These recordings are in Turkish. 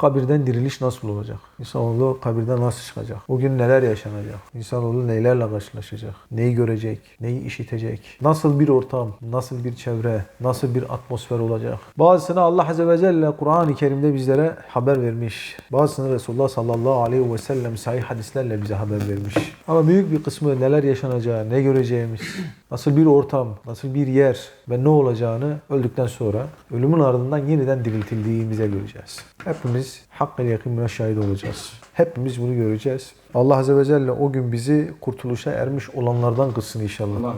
Kabirden diriliş nasıl olacak? İnsanoğlu kabirden nasıl çıkacak? Bugün neler yaşanacak? İnsanoğlu neylerle karşılaşacak? Neyi görecek? Neyi işitecek? Nasıl bir ortam? Nasıl bir çevre? Nasıl bir atmosfer olacak? Bazısını Allah Azze ve Celle Kur'an-ı Kerim'de bizlere haber vermiş. Bazısını Resulullah sallallahu aleyhi ve sellem sahih hadislerle bize haber vermiş. Ama büyük bir kısmı neler yaşanacağı, ne göreceğimiz, nasıl bir ortam, nasıl bir yer ve ne olacağını öldükten sonra ölümün ardından yeniden diriltildiğimize göreceğiz. Hepimiz hakkıyla yakın buna şahit olacağız. Hepimiz bunu göreceğiz. Allah Azze ve Celle o gün bizi kurtuluşa ermiş olanlardan kılsın inşallah.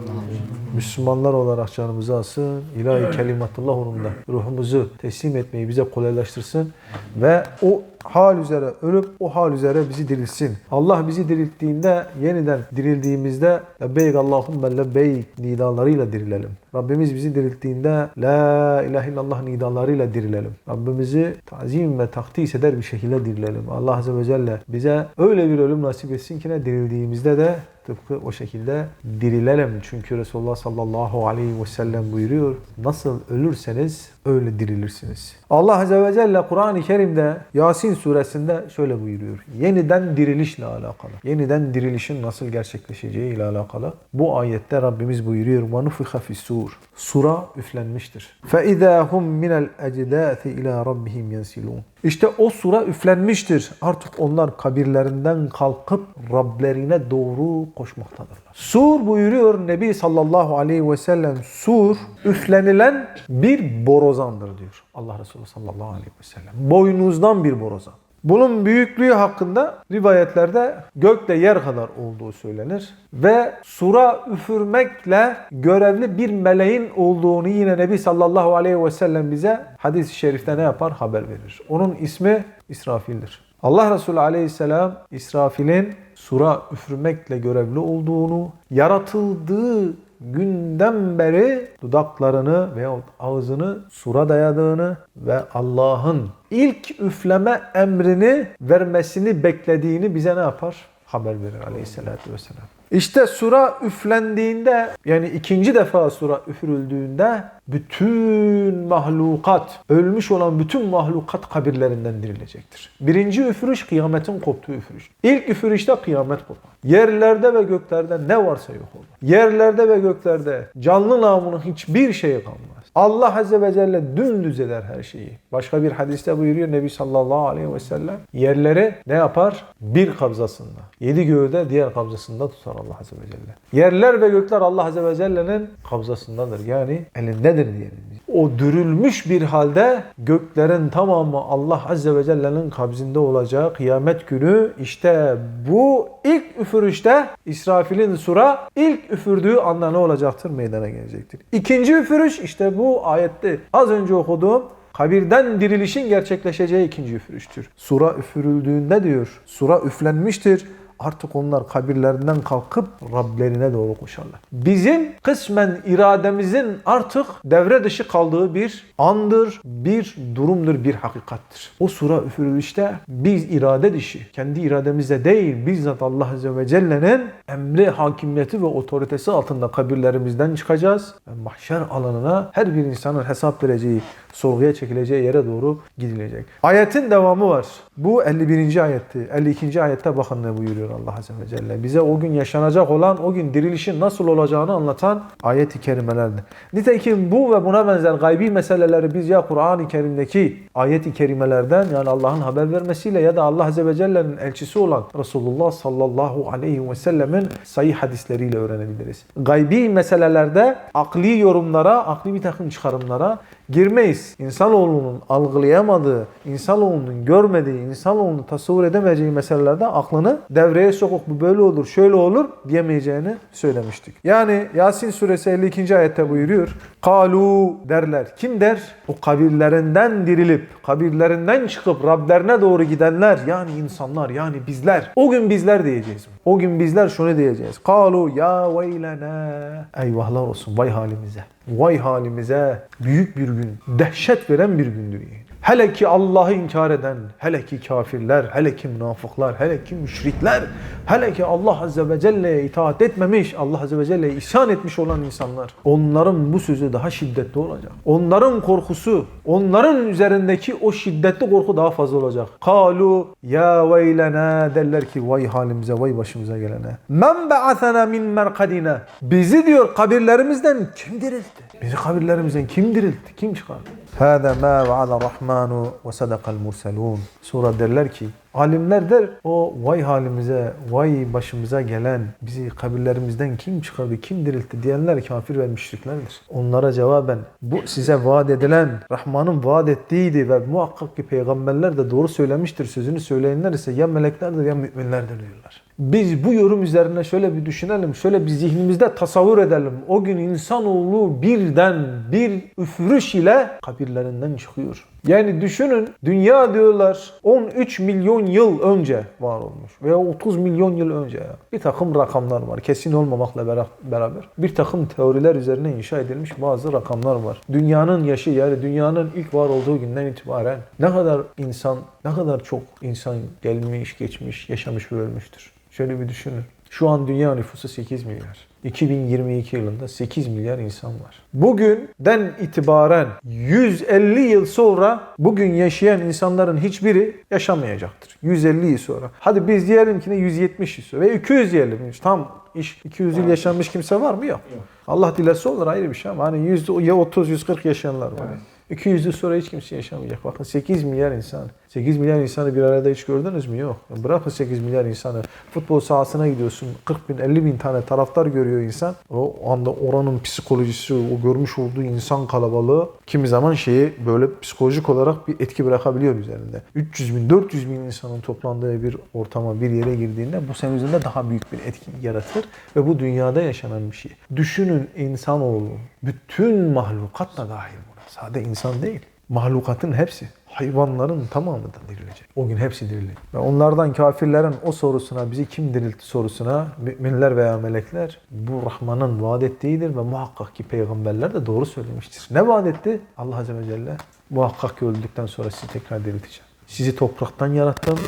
Müslümanlar olarak canımızı alsın. İlahi kelimatullah uğrunda ruhumuzu teslim etmeyi bize kolaylaştırsın. Ve o hal üzere ölüp o hal üzere bizi dirilsin. Allah bizi dirilttiğinde yeniden dirildiğimizde lebbeyk Allahümme lebbeyk nidalarıyla dirilelim. Rabbimiz bizi dirilttiğinde La ilahe illallah nidalarıyla dirilelim. Rabbimizi tazim ve takdis eder bir şekilde dirilelim. Allah Azze ve Celle bize öyle bir ölüm nasip etsin ki ne dirildiğimizde de tıpkı o şekilde dirilelim. Çünkü Resulullah sallallahu aleyhi ve sellem buyuruyor. Nasıl ölürseniz öyle dirilirsiniz. Allah Azze ve Celle Kur'an-ı Kerim'de Yasin suresinde şöyle buyuruyor. Yeniden dirilişle alakalı. Yeniden dirilişin nasıl gerçekleşeceği ile alakalı. Bu ayette Rabbimiz buyuruyor. وَنُفِخَ فِي sur. Sura üflenmiştir. فَاِذَا هُمْ مِنَ الْاَجْدَاثِ اِلَى رَبِّهِمْ يَنْسِلُونَ İşte o sura üflenmiştir. Artık onlar kabirlerinden kalkıp Rablerine doğru koşmaktadırlar. Sur buyuruyor Nebi sallallahu aleyhi ve sellem sur üflenilen bir borazandır diyor Allah Resulü sallallahu aleyhi ve sellem. Boynuzdan bir borazan. Bunun büyüklüğü hakkında rivayetlerde gökle yer kadar olduğu söylenir. Ve sura üfürmekle görevli bir meleğin olduğunu yine Nebi sallallahu aleyhi ve sellem bize hadis-i şerifte ne yapar? Haber verir. Onun ismi İsrafil'dir. Allah Resulü aleyhisselam İsrafil'in sura üfürmekle görevli olduğunu, yaratıldığı günden beri dudaklarını veyahut ağzını sura dayadığını ve Allah'ın ilk üfleme emrini vermesini beklediğini bize ne yapar? Haber verir aleyhissalatü vesselam. İşte sura üflendiğinde yani ikinci defa sura üfürüldüğünde bütün mahlukat, ölmüş olan bütün mahlukat kabirlerinden dirilecektir. Birinci üfürüş kıyametin koptuğu üfürüş. İlk üfürüşte kıyamet kopar. Yerlerde ve göklerde ne varsa yok olur. Yerlerde ve göklerde canlı namının hiçbir şeyi kalmaz. Allah Azze ve Celle dümdüz eder her şeyi. Başka bir hadiste buyuruyor Nebi sallallahu aleyhi ve sellem. Yerleri ne yapar? Bir kabzasında. Yedi göğü de diğer kabzasında tutar Allah Azze ve Celle. Yerler ve gökler Allah Azze ve Celle'nin kabzasındadır. Yani elindedir diyelim. O dürülmüş bir halde göklerin tamamı Allah Azze ve Celle'nin kabzinde olacağı kıyamet günü işte bu ilk üfürüşte İsrafil'in sura ilk üfürdüğü anda ne olacaktır? Meydana gelecektir. İkinci üfürüş işte bu ayette az önce okuduğum kabirden dirilişin gerçekleşeceği ikinci üfürüştür. Sura üfürüldüğünde diyor, sura üflenmiştir. Artık onlar kabirlerinden kalkıp Rablerine doğru koşarlar. Bizim kısmen irademizin artık devre dışı kaldığı bir andır, bir durumdur, bir hakikattir. O sura üfürülüşte biz irade dışı, kendi irademizle değil, bizzat Allah Azze ve Celle'nin emri, hakimiyeti ve otoritesi altında kabirlerimizden çıkacağız ve mahşer alanına her bir insanın hesap vereceği, sorguya çekileceği yere doğru gidilecek. Ayetin devamı var. Bu 51. ayetti. 52. ayette bakın ne buyuruyor Allah Azze ve Celle. Bize o gün yaşanacak olan, o gün dirilişin nasıl olacağını anlatan ayet-i kerimelerdi. Nitekim bu ve buna benzer gaybi meseleleri biz ya Kur'an-ı Kerim'deki ayet-i kerimelerden yani Allah'ın haber vermesiyle ya da Allah Azze ve Celle'nin elçisi olan Resulullah sallallahu aleyhi ve sellemin sayı hadisleriyle öğrenebiliriz. Gaybi meselelerde akli yorumlara, akli bir takım çıkarımlara girmeyiz. İnsanoğlunun algılayamadığı, insanoğlunun görmediği, insanoğlunun tasavvur edemeyeceği meselelerde aklını devreye sokup bu böyle olur, şöyle olur diyemeyeceğini söylemiştik. Yani Yasin suresi 52. ayette buyuruyor. Kalu derler. Kim der? O kabirlerinden dirilip, kabirlerinden çıkıp Rablerine doğru gidenler yani insanlar yani bizler. O gün bizler diyeceğiz. O gün bizler şunu diyeceğiz. Kalu ya veylene. Eyvahlar olsun vay halimize. Vay halimize büyük bir gün, dehşet veren bir gündür. Hele ki Allah'ı inkar eden, hele ki kafirler, hele ki münafıklar, hele ki müşrikler, hele ki Allah Azze ve Celle'ye itaat etmemiş, Allah Azze ve Celle'ye isyan etmiş olan insanlar. Onların bu sözü daha şiddetli olacak. Onların korkusu, onların üzerindeki o şiddetli korku daha fazla olacak. Kalu ya veylena derler ki vay halimize, vay başımıza gelene. Men ba'athana min merkadina. Bizi diyor kabirlerimizden kim diriltti? Bizi kabirlerimizden kim diriltti? Kim çıkardı? Hâdâ mâ vaada rahmanu ve sadakal murselûn. Sonra derler ki Alimler der o vay halimize, vay başımıza gelen bizi kabirlerimizden kim çıkardı, kim diriltti diyenler kafir ve müşriklerdir. Onlara cevaben bu size vaat edilen Rahman'ın vaat ettiğiydi ve muhakkak ki peygamberler de doğru söylemiştir sözünü söyleyenler ise ya meleklerdir ya müminlerdir diyorlar. Biz bu yorum üzerine şöyle bir düşünelim, şöyle bir zihnimizde tasavvur edelim. O gün insanoğlu birden bir üfürüş ile kabirlerinden çıkıyor. Yani düşünün dünya diyorlar 13 milyon yıl önce var olmuş veya 30 milyon yıl önce ya. Bir takım rakamlar var kesin olmamakla bera- beraber. Bir takım teoriler üzerine inşa edilmiş bazı rakamlar var. Dünyanın yaşı yani dünyanın ilk var olduğu günden itibaren ne kadar insan, ne kadar çok insan gelmiş, geçmiş, yaşamış ve ölmüştür. Şöyle bir düşünün. Şu an dünya nüfusu 8 milyar. 2022 yılında 8 milyar insan var. Bugünden itibaren 150 yıl sonra bugün yaşayan insanların hiçbiri yaşamayacaktır. 150 yıl sonra. Hadi biz diyelim ki ne 170 yıl sonra ve 200 diyelim. Tam iş 200 yıl yaşanmış kimse var mı? Yok. Allah dilerse olur ayrı bir şey ama hani 100, ya 30 140 yaşayanlar var. 200 yıl sonra hiç kimse yaşamayacak. Bakın 8 milyar insan. 8 milyar insanı bir arada hiç gördünüz mü? Yok. Bırakın 8 milyar insanı. Futbol sahasına gidiyorsun. 40 bin 50 bin tane taraftar görüyor insan. O anda oranın psikolojisi, o görmüş olduğu insan kalabalığı kimi zaman şeyi böyle psikolojik olarak bir etki bırakabiliyor üzerinde. 300 bin 400 bin insanın toplandığı bir ortama bir yere girdiğinde bu senin üzerinde daha büyük bir etki yaratır ve bu dünyada yaşanan bir şey. Düşünün insanoğlu bütün mahlukatla dahil buna. Sade insan değil. Mahlukatın hepsi. Hayvanların tamamı da dirilecek. O gün hepsi dirilecek. Ve onlardan kafirlerin o sorusuna, bizi kim diriltti sorusuna, müminler veya melekler bu Rahman'ın vaat ettiğidir ve muhakkak ki peygamberler de doğru söylemiştir. Ne vaat etti? Allah Azze ve Celle muhakkak ki öldükten sonra sizi tekrar dirilteceğim. Sizi topraktan yarattım.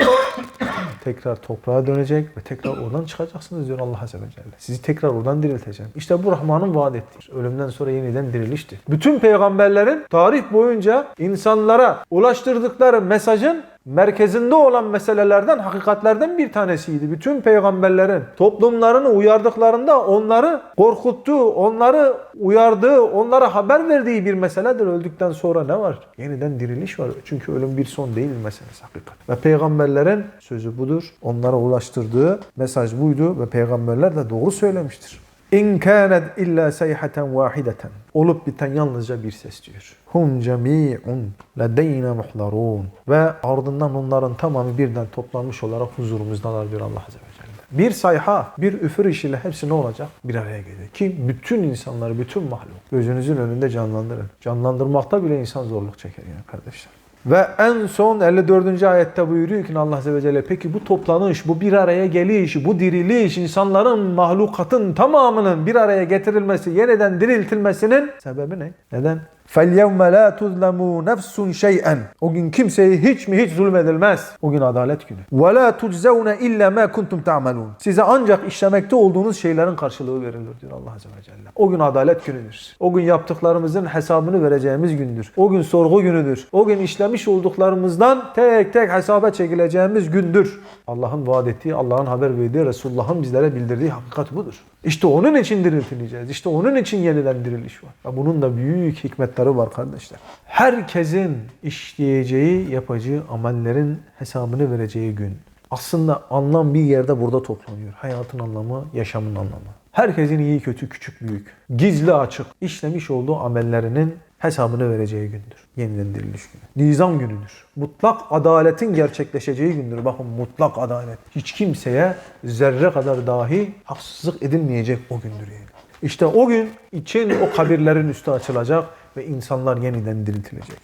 Tekrar toprağa dönecek ve tekrar oradan çıkacaksınız diyor Allah Azze ve Celle. Sizi tekrar oradan dirilteceğim. İşte bu Rahman'ın vaat ettiği. Ölümden sonra yeniden dirilişti. Bütün peygamberlerin tarih boyunca insanlara ulaştırdıkları mesajın merkezinde olan meselelerden, hakikatlerden bir tanesiydi. Bütün peygamberlerin toplumlarını uyardıklarında onları korkuttuğu, onları uyardığı, onlara haber verdiği bir meseledir. Öldükten sonra ne var? Yeniden diriliş var. Çünkü ölüm bir son değil meselesi hakikat. Ve peygamberlerin sözü budur. Onlara ulaştırdığı mesaj buydu ve peygamberler de doğru söylemiştir. İn kânet illa seyhaten vahideten. Olup biten yalnızca bir ses diyor. Hum cemi'un ledeyne muhlarun. Ve ardından onların tamamı birden toplanmış olarak huzurumuzdalar diyor Allah Azze ve Celle. Bir sayha, bir üfür ile hepsi ne olacak? Bir araya gelecek. Ki bütün insanları, bütün mahluk gözünüzün önünde canlandırın. Canlandırmakta bile insan zorluk çeker yani kardeşler. Ve en son 54. ayette buyuruyor ki Allah Azze ve Celle peki bu toplanış, bu bir araya geliş, bu diriliş, insanların, mahlukatın tamamının bir araya getirilmesi, yeniden diriltilmesinin sebebi ne? Neden? فَالْيَوْمَ لَا تُظْلَمُوا نَفْسٌ شَيْئًا O gün kimseye hiç mi hiç zulmedilmez. O gün adalet günü. وَلَا تُجْزَوْنَ إِلَّا مَا كُنْتُمْ تَعْمَلُونَ Size ancak işlemekte olduğunuz şeylerin karşılığı verilir diyor Allah Azze ve Celle. O gün adalet günüdür. O gün yaptıklarımızın hesabını vereceğimiz gündür. O gün sorgu günüdür. O gün işlemiş olduklarımızdan tek tek hesaba çekileceğimiz gündür. Allah'ın vaat ettiği, Allah'ın haber verdiği, Resulullah'ın bizlere bildirdiği hakikat budur. İşte onun için diriltileceğiz. İşte onun için yeniden diriliş var. Ve bunun da büyük hikmetleri var kardeşler. Herkesin işleyeceği, yapacağı amellerin hesabını vereceği gün. Aslında anlam bir yerde burada toplanıyor. Hayatın anlamı, yaşamın anlamı. Herkesin iyi kötü, küçük büyük, gizli açık işlemiş olduğu amellerinin hesabını vereceği gündür. Yeniden diriliş günü. Nizam günüdür. Mutlak adaletin gerçekleşeceği gündür. Bakın mutlak adalet. Hiç kimseye zerre kadar dahi haksızlık edilmeyecek o gündür yani. İşte o gün için o kabirlerin üstü açılacak ve insanlar yeniden diriltilecek.